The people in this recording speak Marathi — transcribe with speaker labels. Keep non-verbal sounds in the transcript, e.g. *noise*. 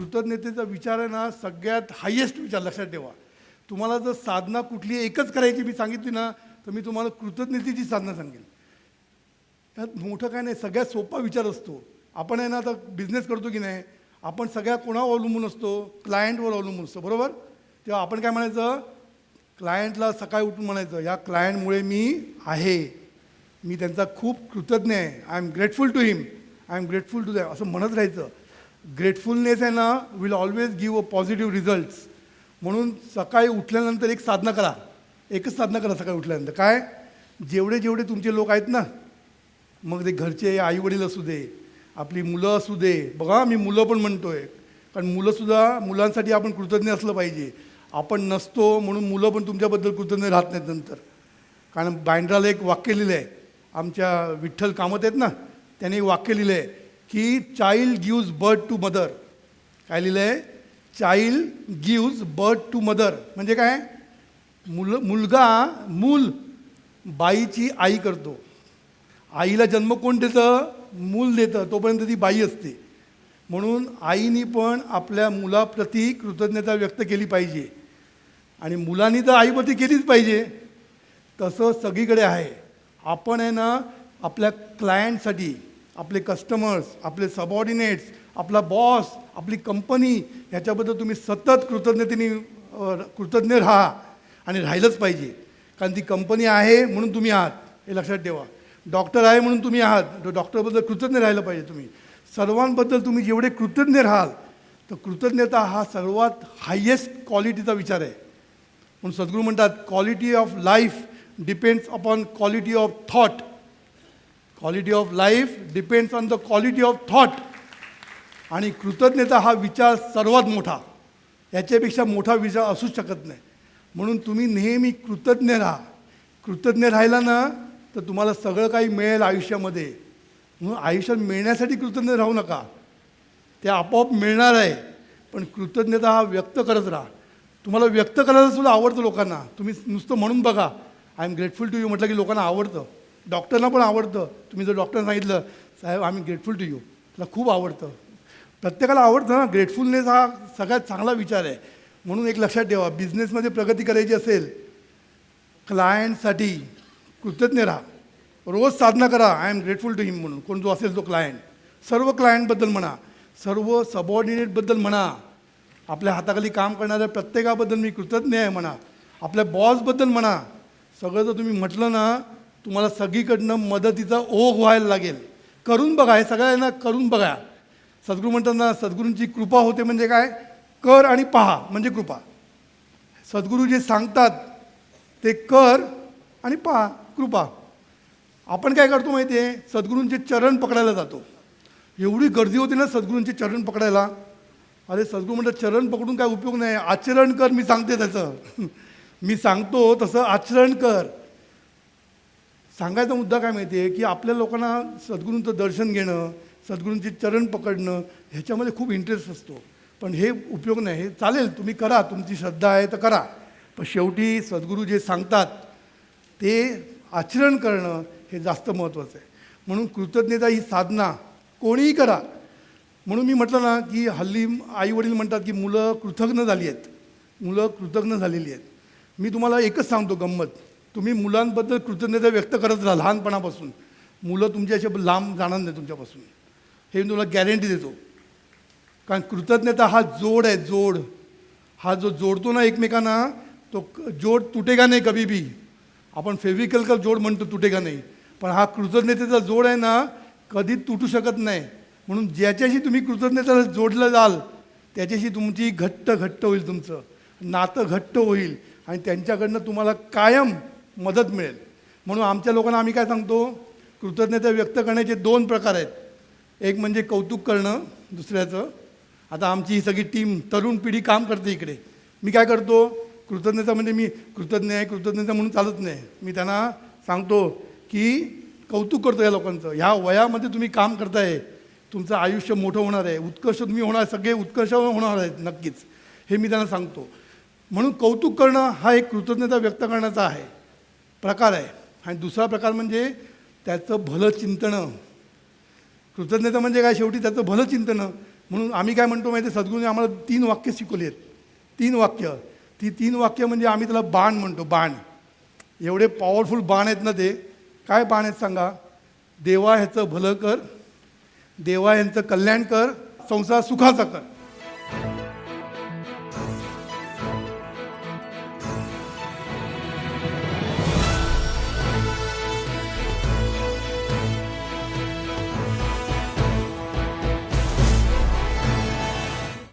Speaker 1: कृतज्ञतेचा विचार आहे ना सगळ्यात हायेस्ट विचार. लक्षात ठेवा. तुम्हाला जर साधना कुठली एकच करायची मी सांगितली ना तर मी तुम्हाला कृतज्ञतेची साधना सांगेन. त्यात मोठं काय नाही सगळ्यात सोपा विचार असतो. आपण आहे ना आता बिझनेस करतो की नाही आपण सगळ्या कोणावर अवलंबून असतो? क्लायंटवर अवलंबून असतो. बरोबर? तेव्हा आपण काय म्हणायचं? क्लायंटला सकाळी उठून म्हणायचं या क्लायंटमुळे मी आहे. मी त्यांचा खूप कृतज्ञ आहे. I am grateful to him I am grateful to them असं म्हणत राहायचं. ग्रेटफुलनेस आहे ना will always give a positive results म्हणून सकाळी उठल्यानंतर एक साधना करा. एकच साधना करा सकाळी उठल्यानंतर. काय? जेवढे जेवढे तुमचे लोक आहेत ना मग ते घरचे आईवडील असू दे आपली मुलं असू दे. बघा मी मुलं पण म्हणतो आहे कारण मुलंसुद्धा मुलांसाठी आपण कृतज्ञ असलं पाहिजे. आपण नसतो म्हणून मुलं पण तुमच्याबद्दल कृतज्ञ राहत नाहीत नंतर. कारण बायंड्राला एक वाक्य लिहिलं आहे आमच्या विठ्ठल कामत आहेत ना त्याने एक वाक्य लिहिलं आहे की child gives birth to mother काय लिहिलं आहे child gives birth to mother म्हणजे काय? मुल मुलगा मूल बाईची आई करतो. आईला जन्म कोण देतं? मूल देतं. तोपर्यंत ती बाई असते. म्हणून आईनी पण आपल्या मुलाप्रती कृतज्ञता व्यक्त केली पाहिजे. आणि मुलांनी तर आईप्रती केलीच पाहिजे. तसं सगळीकडे आहे. आपण आहे ना आपल्या क्लायंटसाठी आपले कस्टमर्स आपले सबऑर्डिनेट्स आपला बॉस आपली कंपनी ह्याच्याबद्दल तुम्ही सतत कृतज्ञतेने कृतज्ञ राहा आणि राहिलंच पाहिजे. कारण ती कंपनी आहे म्हणून तुम्ही आहात हे लक्षात ठेवा. डॉक्टर आहे म्हणून तुम्ही आहात डॉक्टरबद्दल कृतज्ञ राहिलं पाहिजे तुम्ही. सर्वांबद्दल तुम्ही जेवढे कृतज्ञ राहाल तर कृतज्ञता हा सर्वात हायेस्ट क्वालिटीचा विचार आहे. म्हणून सद्गुरू म्हणतात quality of life depends upon quality of thought quality of life depends on the quality of thought आणि कृतज्ञता हा विचार सर्वात मोठा. याच्यापेक्षा मोठा विचार असूच शकत नाही. म्हणून तुम्ही नेहमी कृतज्ञ राहा. कृतज्ञ राहिला ना तर तुम्हाला सगळं काही मिळेल आयुष्यामध्ये. म्हणून आयुष्यात मिळण्यासाठी कृतज्ञ राहू नका. ते आपोआप मिळणार आहे पण कृतज्ञता हा व्यक्त करत राहा. तुम्हाला व्यक्त करायला सुद्धा आवडतं लोकांना. तुम्ही नुसतं म्हणून बघा. I am grateful to you म्हटलं की लोकांना आवडतं. डॉक्टरना पण आवडतं. तुम्ही जर डॉक्टर सांगितलं साहेब I am grateful to you तुला खूप आवडतं. प्रत्येकाला आवडतं ना ग्रेटफुलनेस हा सगळ्यात चांगला विचार आहे. म्हणून एक लक्षात ठेवा बिझनेसमध्ये प्रगती करायची असेल क्लायंटसाठी कृतज्ञ राहा. रोज साधना करा I am grateful to him म्हणून. कोण जो असेल तो क्लायंट सर्व क्लायंटबद्दल म्हणा. सर्व सबऑर्डिनेटबद्दल म्हणा. आपल्या हाताखाली काम करणाऱ्या प्रत्येकाबद्दल मी कृतज्ञ आहे म्हणा. आपल्या बॉसबद्दल म्हणा. सगळं जर तुम्ही म्हटलं ना तुम्हाला सगळीकडनं मदतीचा ओघ व्हायला लागेल. करून बघा हे सगळ्यांना करून बघा. सद्गुरू म्हणताना सद्गुरूंची कृपा होते म्हणजे काय? कर आणि पहा म्हणजे कृपा. सद्गुरू जे सांगतात ते कर आणि पहा कृपा. आपण काय करतो माहिती आहे सद्गुरूंचे चरण पकडायला जातो. एवढी गर्दी होती ना सद्गुरूंचे चरण पकडायला. अरे सद्गुरू म्हणतात चरण पकडून काय उपयोग नाही? आचरण कर मी सांगते त्याचं *laughs* मी सांगतो तसं आचरण कर. सांगायचा मुद्दा काय माहिती आहे की आपल्या लोकांना सद्गुरूंचं दर्शन घेणं सद्गुरूंची चरण पकडणं ह्याच्यामध्ये खूप इंटरेस्ट असतो. पण हे उपयोग नाही. हे चालेल तुम्ही करा. तुमची श्रद्धा आहे तर करा. पण शेवटी सद्गुरू जे सांगतात ते आचरण करणं हे जास्त महत्त्वाचं आहे. म्हणून कृतज्ञता ही साधना कोणीही करा. म्हणून मी म्हटलं ना की हल्ली आईवडील म्हणतात की मुलं कृतज्ञ झाली आहेत. मुलं कृतज्ञ झालेली आहेत. मी तुम्हाला एकच सांगतो गंमत. तुम्ही मुलांबद्दल कृतज्ञता व्यक्त करत राहा लहानपणापासून. मुलं तुमच्या असे लांब जाणार नाही तुमच्यापासून. हे मी तुम्हाला गॅरंटी देतो. कारण कृतज्ञता हा जोड आहे जोड. हा जो जोडतो ना एकमेकांना तो क- जोड तुटेगा नाही कभी भी. आपण फेविकल का जोड म्हणतो तुटेगा नाही पण हा कृतज्ञतेचा जोड आहे ना कधीच तुटू शकत नाही. म्हणून ज्याच्याशी तुम्ही कृतज्ञतेला जोडलं जाल त्याच्याशी तुमची घट्ट घट्ट होईल तुमचं. नातं घट्ट होईल. आणि त्यांच्याकडनं तुम्हाला कायम मदत मिळेल. म्हणून आमच्या लोकांना आम्ही काय सांगतो कृतज्ञता व्यक्त करण्याचे दोन प्रकार आहेत. एक म्हणजे कौतुक करणं दुसऱ्याचं. आता आमची ही सगळी टीम तरुण पिढी काम करते इकडे. मी काय करतो कृतज्ञता म्हणजे मी कृतज्ञ आहे कृतज्ञता म्हणून चालत नाही. मी त्यांना सांगतो की कौतुक करतो या लोकांचं. ह्या वयामध्ये तुम्ही काम करताय तुमचं आयुष्य मोठं होणार आहे उत्कर्ष तुम्ही होणार सगळे उत्कर्ष होणार आहेत नक्कीच. हे मी त्यांना सांगतो. म्हणून कौतुक करणं हा एक कृतज्ञता व्यक्त करण्याचा आहे. प्रकार आहे. आणि दुसरा प्रकार म्हणजे त्याचं भलं चिंतनं कृतज्ञता म्हणजे काय शेवटी? त्याचं भलं चिंतनं म्हणून आम्ही काय म्हणतो माहिती आहे सद्गुरूने आम्हाला तीन वाक्य शिकवली आहेत. तीन वाक्य. ती तीन वाक्य म्हणजे आम्ही त्याला बाण म्हणतो बाण. एवढे पॉवरफुल बाण आहेत ना ते? काय बाण आहेत सांगा? देवा ह्याचं भलं कर देवा यांचं कल्याण कर संसार सुखाचा कर.